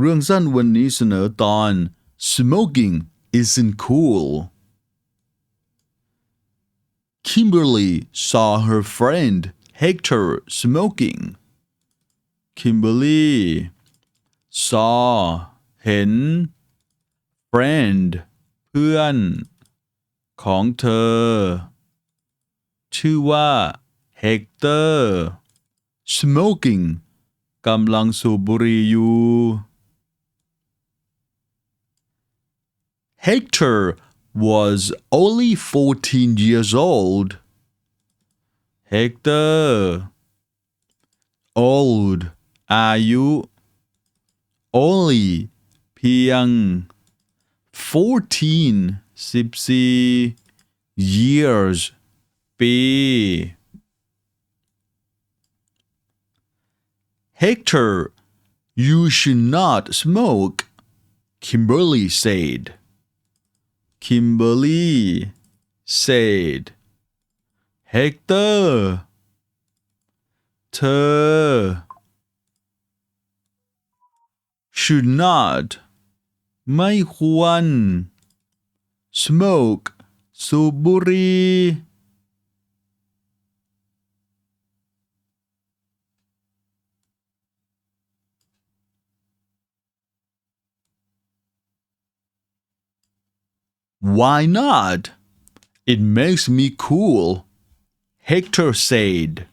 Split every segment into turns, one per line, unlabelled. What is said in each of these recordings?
เรื่องสั้นวันนี้เสนอตอน smoking isn't cool Kimberly saw her friend Hector smoking Kimberly saw เห็น friend เพื่อน ของเธอ ชื่อว่า Hector smoking กำลังสูบบุหรี่อยู่ Hector was only 14 years old. Hector old อายุ only เพียง 14 14 years ปี Hector you should not smoke Kimberly said Kimberly said Hector เธอ should not ไม่ควร smoke สูบบุหรี่ Why not? It makes me cool, Hector said.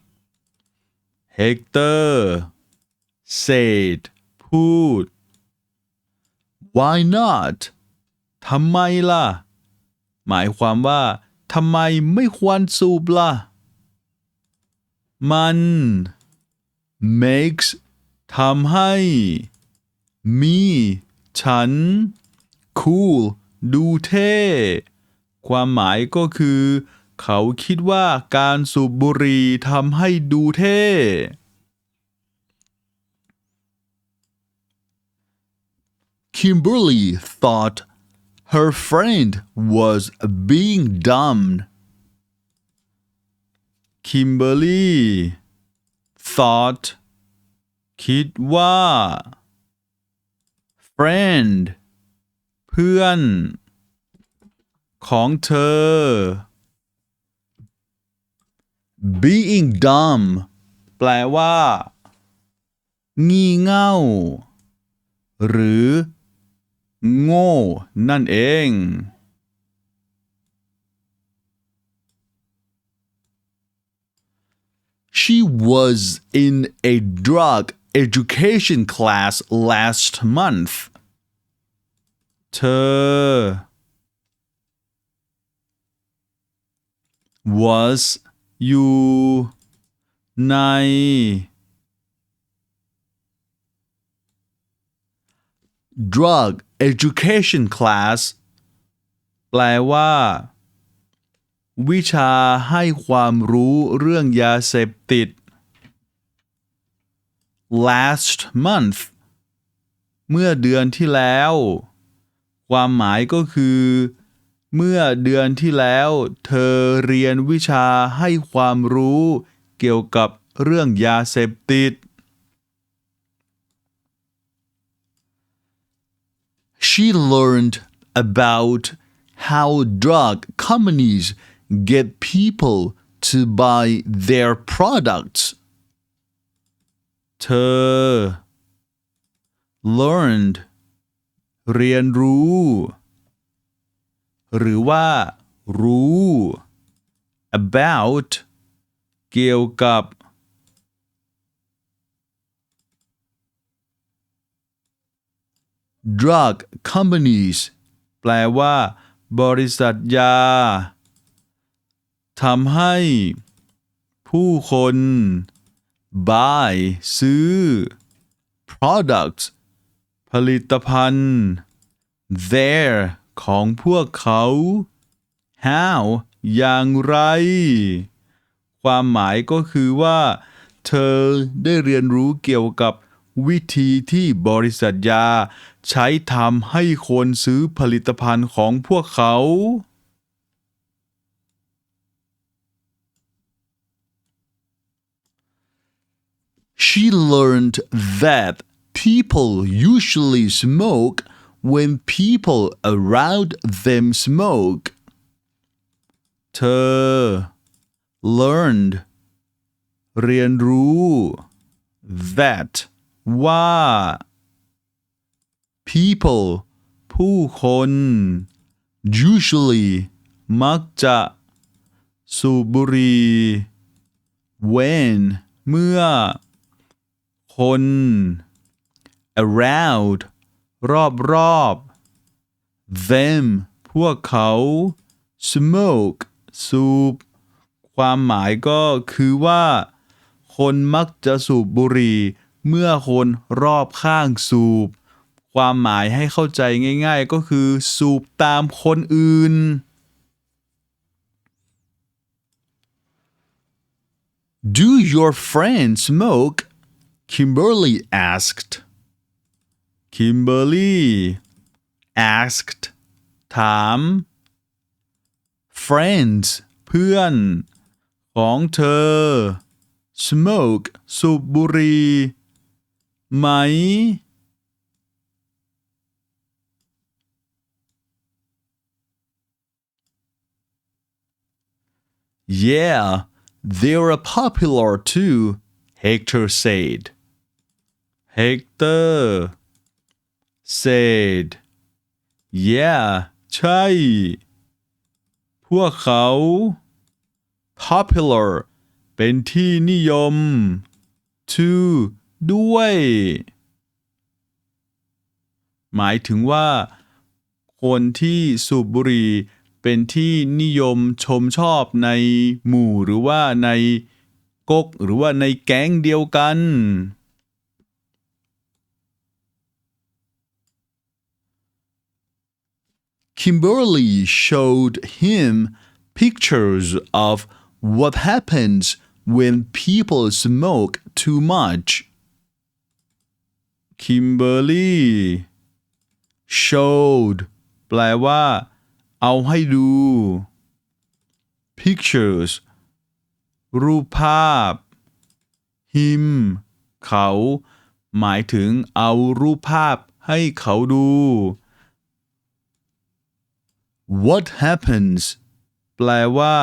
Hector said พูด Why not ทำไมล่ะ หมายความว่าทำไมไม่ควรสูบล่ะ มัน makes ทำให้ me ฉัน cool ดูเท่ ความหมายก็คือ เขาคิดว่าการสูบบุหรี่ทำให้ดูเท่ Kimberly thought her friend was being dumb. Kimberly thought คิดว่า friend เพื่อน ของเธอ being dumb แปลว่า งี่เง่า หรือ โง่ นั่นเอง She was in a drug education class last month. เธอ was อยู่ใน drug education class แปลว่า วิชาให้ความรู้เรื่องยาเสพติด last month เมื่อเดือนที่แล้ว ความหมายก็คือ เมื่อเดือนที่แล้ว เธอเรียนวิชาให้ความรู้เกี่ยวกับเรื่องยาเสพติด She learned about how drug companies get people to buy their products. เธอ learned เรียนรู้ หรือว่ารู้ about เกี่ยวกับ drug companies แปลว่า บริษัทยาทำให้ผู้คน buy ซื้อ products ผลิตภัณฑ์ their ของพวกเขา how อย่างไร ความหมายก็คือว่า เธอได้เรียนรู้เกี่ยวกับวิธีที่บริษัทยา ใช้ทำให้คนซื้อผลิตภัณฑ์ของพวกเขา She learned that people usually smoke when people around them smoke เธอ learned เรียนรู้ that ว่า people ผู้คน usually มักจะสูบบุหรี่ when เมื่อ คน around รอบรอบๆ them พวกเขา smoke สูบ ความหมายก็คือว่า คนมักจะสูบบุหรี่ เมื่อคนรอบข้างสูบ ความหมายให้เข้าใจง่าย ๆ ก็คือ สูบตามคนอื่น Do your friends smoke? Kimberly asked. Kimberly asked ถาม friends เพื่อน ของเธอ smoke สูบบุหรี่ไหม Yeah, they're popular too, Hector said. Hector said, Yeah, ใช่ พวกเขา popular เป็นที่นิยม to ด้วย หมายถึงว่า คนที่สูบบุหรี่เป็นที่นิยมชมชอบในหมู่หรือว่าในก๊กหรือว่าในแก๊งเดียวกัน Kimberly showed him pictures of what happens when people smoke too much. Kimberly showed แปลว่า เอาให้ดู pictures รูปภาพ him เขา หมายถึงเอารูปภาพให้เขาดู What happens แปลว่า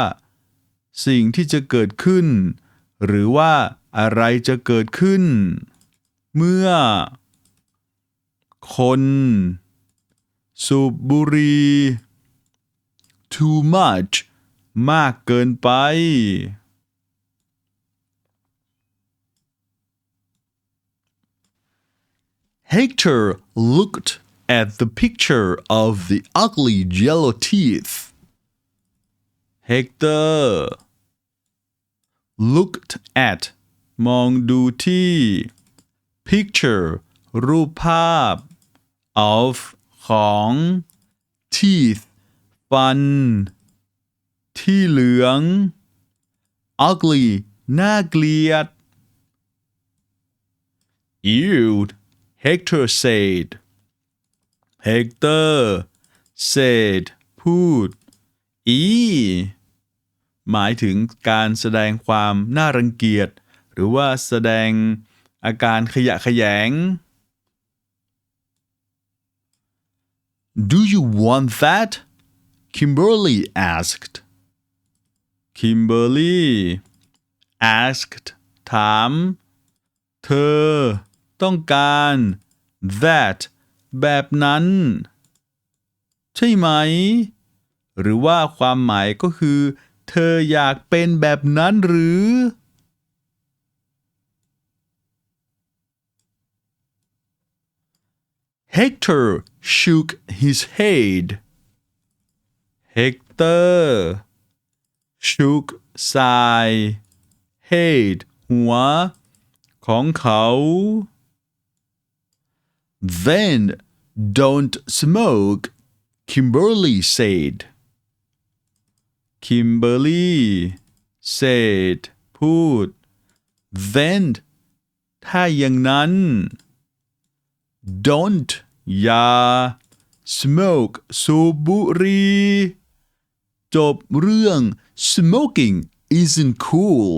สิ่งที่จะเกิดขึ้น หรือว่าอะไรจะเกิดขึ้น เมื่อ คน สูบบุหรี่ too much มากเกินไป Hector looked at the picture of the ugly yellow teeth. Hector looked at มองดูที่ picture รูปภาพ of ของ teeth ฟัน ที่เหลือง ugly น่าเกลียด Ew Hector said Hector said พูด อี หมายถึงการแสดงความน่ารังเกียจ หรือว่าแสดงอาการขยะแขยง Do you want that? Kimberly asked. Kimberly asked ถาม เธอ ต้องการ that แบบนั้น ใช่ไหม หรือว่าความหมายก็คือ เธออยากเป็นแบบนั้นหรือ Hector shook his head. Hector shook สาย head หัว ของเขา Then don't smoke, Kimberly said. Kimberly said พูด Then ถ้าอย่างนั้น don't อย่า smoke สูบบุหรี่จบเรื่อง smoking isn't cool